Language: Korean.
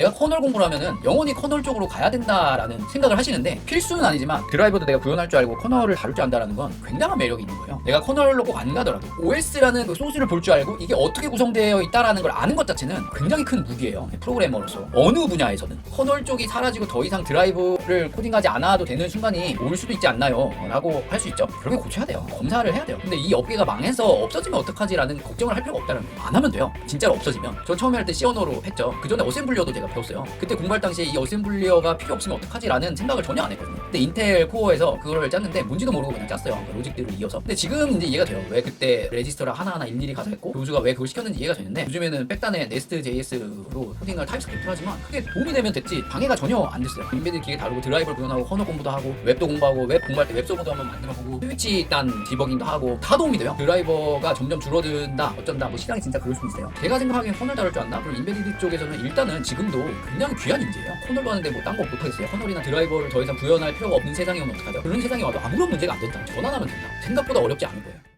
내가 커널 공부를 하면은 영원히 커널 쪽으로 가야 된다라는 생각을 하시는데 필수는 아니지만 드라이버도 내가 구현할 줄 알고 커널을 다룰 줄 안다라는 건 굉장한 매력이 있는 거예요. 내가 커널로 꼭 안 가더라도 OS라는 그 소스를 볼 줄 알고 이게 어떻게 구성되어 있다라는 걸 아는 것 자체는 굉장히 큰 무기예요. 프로그래머로서 어느 분야에서는 커널 쪽이 사라지고 더 이상 드라이브를 코딩하지 않아도 되는 순간이 올 수도 있지 않나요? 라고 할 수 있죠. 그렇게 고쳐야 돼요. 검사를 해야 돼요. 근데 이 업계가 망해서 없어지면 어떡하지라는 걱정을 할 필요가 없다는 거예요. 안 하면 돼요. 진짜로 없어지면. 저 처음에 할때 C 언어로 했죠. 그 전에 어셈블리어도 제가 배웠어요. 그때 공부할 당시에 이 어셈블리어가 필요 없으면 어떡하지라는 생각을 전혀 안 했거든요. 근데 인텔 코어에서 그거를 짰는데 뭔지도 모르고 그냥 짰어요. 그 로직들을 이어서. 근데 지금 이제 이해가 돼요. 왜 그때 레지스터를 하나하나 일일이 가서 했고 교수가 왜 그걸 시켰는지 이해가 되는데 요즘에는 백단에 네스트 JS로 코딩을 타입스크립트를 하지만 그게 도움이 되면 됐지 방해가 전혀 안 됐어요. 인베드 기계 다루고 드라이버를 구현하고 커널 공부도 하고 웹도 공부하고 웹 공부할 때 웹서버도 한번 만들어보고 스위치 단 디버깅도 하고 다 도움이 돼요. 드라이버가 점점 줄어든다 어쩐다 뭐 시장이 진짜 그럴 수 있어요. 제가 생각하기엔 커널 다룰 줄 안다. 그리고 인베디드 쪽에서는 일단은 지금도 굉장히 귀한 인재예요. 커널로 하는데 뭐 딴 거 못하겠어요. 커널이나 드라이버를 더 이상 구현할 필요가 없는 세상이 오면 어떡하죠? 그런 세상이 와도 아무런 문제가 안 된다. 전환하면 된다. 생각보다 어렵지 않을 거예요.